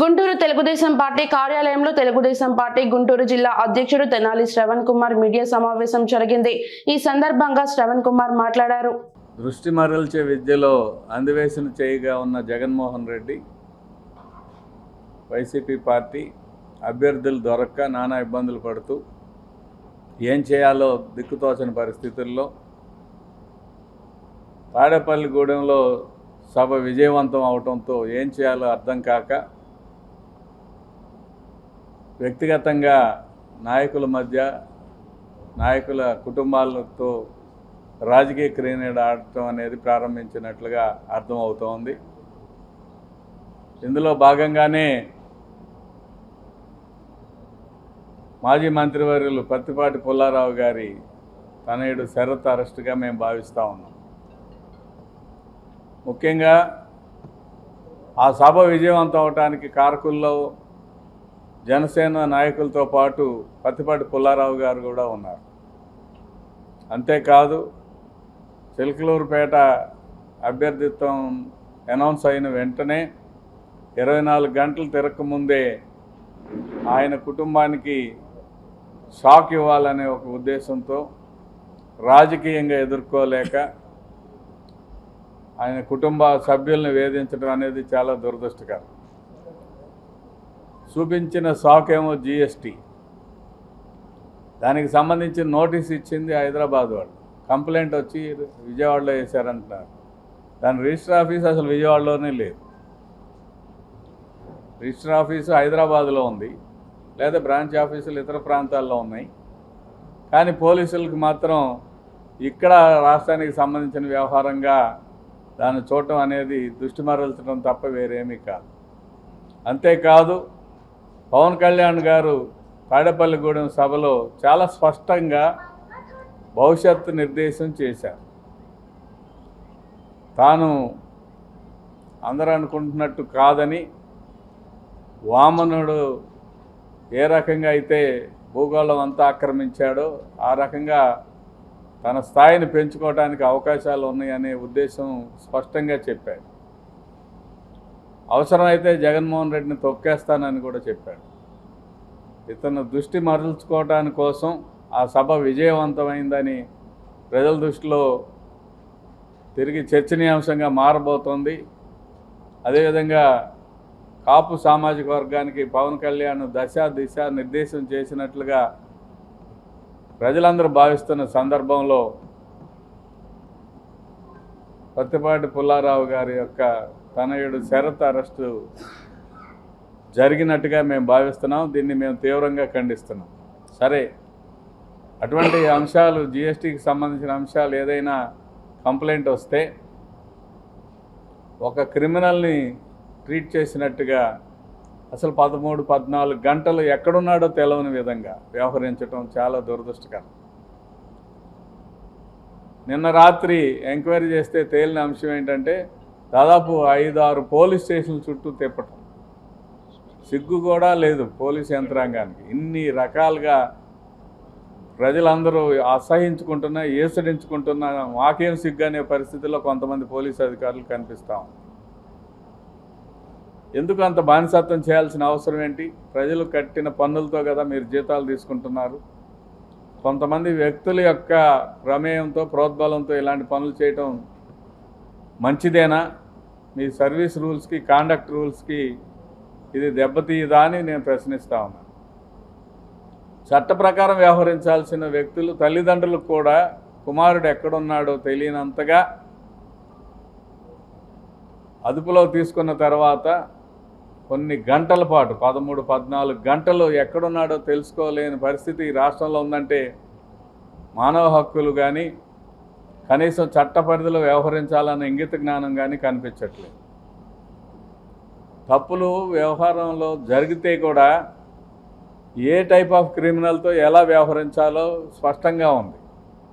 Guntur Telugu Desam party కార్యాలయంలో Telugu Desam party Guntur జిల్లా అధ్యక్షుడు తెనాలి శ్రవణ్ కుమార్ మీడియా సమావేశం జరిగింది. ఈ సందర్భంగా శ్రవణ్ కుమార్ మాట్లాడారు. దృష్టి మరల్చే విద్యలో అందివేసిన చేయిగా ఉన్న జగన్మోహన్ రెడ్డి వైసీపీ పార్టీ అభ్యర్థులు దొరక్క నానా ఇబ్బందులు పడుతూ ఏం చేయాలో దిక్కుతోచని పరిస్థితుల్లో తాడేపల్లిగూడెంలో సభ విజయవంతం అవటంతో ఏం చేయాలో అర్థం కాక వ్యక్తిగతంగా నాయకుల మధ్య నాయకుల కుటుంబాలతో రాజకీయ క్రీడ ఆడటం అనేది ప్రారంభించినట్లుగా అర్థమవుతోంది ఇందులో భాగంగానే మాజీ మంత్రివర్యులు పత్తిపాటి పుల్లారావు గారి తనయుడు శరత్ అరెస్టుగా మేము భావిస్తూ ఉన్నాం. ముఖ్యంగా ఆ సభ విజయవంతం అవటానికి కారకుల్లో జనసేన నాయకులతో పాటు పత్తిపాటి పుల్లారావు గారు కూడా ఉన్నారు. అంతేకాదు చిలకలూరుపేట అభ్యర్థిత్వం అనౌన్స్ అయిన వెంటనే ఇరవై నాలుగు గంటలు తిరగకముందే ఆయన కుటుంబానికి షాక్ ఇవ్వాలనే ఒక ఉద్దేశంతో రాజకీయంగా ఎదుర్కోలేక ఆయన కుటుంబ సభ్యుల్ని వేధించడం అనేది చాలా దురదృష్టకరం. చూపించిన షాక్ ఏమో జిఎస్టీ. దానికి సంబంధించిన నోటీస్ ఇచ్చింది హైదరాబాద్ వాళ్ళు. కంప్లైంట్ వచ్చి విజయవాడలో వేశారంటున్నారు. దాని రిజిస్టర్ ఆఫీస్ అసలు విజయవాడలోనే లేదు. రిజిస్టర్ ఆఫీసు హైదరాబాద్లో ఉంది. లేదా బ్రాంచ్ ఆఫీసులు ఇతర ప్రాంతాల్లో ఉన్నాయి. కానీ పోలీసులకు మాత్రం ఇక్కడ రాష్ట్రానికి సంబంధించిన వ్యవహారంగా దాన్ని చూడటం అనేది దృష్టి మరల్చడం తప్ప వేరేమీ కాదు. అంతేకాదు పవన్ కళ్యాణ్ గారు తాడేపల్లిగూడెం సభలో చాలా స్పష్టంగా భవిష్యత్తు నిర్దేశం చేశారు. తాను అందరూ అనుకుంటున్నట్టు కాదని వామనుడు ఏ రకంగా అయితే భూగోళం అంతా ఆక్రమించాడో ఆ రకంగా తన స్థాయిని పెంచుకోవడానికి అవకాశాలు ఉన్నాయనే ఉద్దేశం స్పష్టంగా చెప్పాడు అవసరమైతే జగన్మోహన్ రెడ్డిని తొక్కేస్తానని కూడా చెప్పాడు. ఇతను దృష్టి మరల్చుకోవటాని కోసం ఆ సభ విజయవంతమైందని ప్రజల దృష్టిలో తిరిగి చర్చనీయాంశంగా మారబోతోంది. అదేవిధంగా కాపు సామాజిక వర్గానికి పవన్ కళ్యాణ్ దశ దిశ నిర్దేశం చేసినట్లుగా ప్రజలందరూ భావిస్తున్న సందర్భంలో పత్తిపాటి పుల్లారావు గారి యొక్క తనయుడు శరత్ అరెస్టు జరిగినట్టుగా మేము భావిస్తున్నాం. దీన్ని మేము తీవ్రంగా ఖండిస్తున్నాం. సరే అటువంటి అంశాలు జిఎస్టీకి సంబంధించిన అంశాలు ఏదైనా కంప్లైంట్ వస్తే ఒక క్రిమినల్ని ట్రీట్ చేసినట్టుగా అసలు పదమూడు పద్నాలుగు గంటలు ఎక్కడున్నాడో తెలవని విధంగా వ్యవహరించడం చాలా దురదృష్టకరం. నిన్న రాత్రి ఎంక్వైరీ చేస్తే తేలిన అంశం ఏంటంటే దాదాపు ఐదు ఆరు పోలీస్ స్టేషన్ల చుట్టూ తిప్పటం. సిగ్గు కూడా లేదు పోలీస్ యంత్రాంగానికి. ఇన్ని రకాలుగా ప్రజలందరూ అసహించుకుంటున్నా ఏసడించుకుంటున్నా మాకేం సిగ్గు అనే పరిస్థితిలో కొంతమంది పోలీస్ అధికారులు కనిపిస్తాం ఎందుకు అంత బానిసత్వం చేయాల్సిన అవసరం ఏంటి? ప్రజలు కట్టిన పన్నులతో కదా మీరు జీతాలు తీసుకుంటున్నారు. కొంతమంది వ్యక్తుల యొక్క ప్రమేయంతో ప్రోద్బలంతో ఇలాంటి పనులు చేయటం మంచిదేనా? మీ సర్వీస్ రూల్స్కి కాండక్ట్ రూల్స్కి ఇది దెబ్బతీయదా అని నేను ప్రశ్నిస్తా ఉన్నాను చట్ట ప్రకారం వ్యవహరించాల్సిన వ్యక్తులు తల్లిదండ్రులకు కూడా కుమారుడు ఎక్కడున్నాడో తెలియనంతగా అదుపులో తీసుకున్న తర్వాత కొన్ని గంటల పాటు పదమూడు పద్నాలుగు గంటలు ఎక్కడున్నాడో తెలుసుకోలేని పరిస్థితి ఈ రాష్ట్రంలో ఉందంటే మానవ హక్కులు కానీ కనీసం చట్ట పరిధిలో వ్యవహరించాలన్న ఇంగిత జ్ఞానం కానీ కనిపించట్లేదు. తప్పులు వ్యవహారంలో జరిగితే కూడా ఏ టైప్ ఆఫ్ క్రిమినల్తో ఎలా వ్యవహరించాలో స్పష్టంగా ఉంది.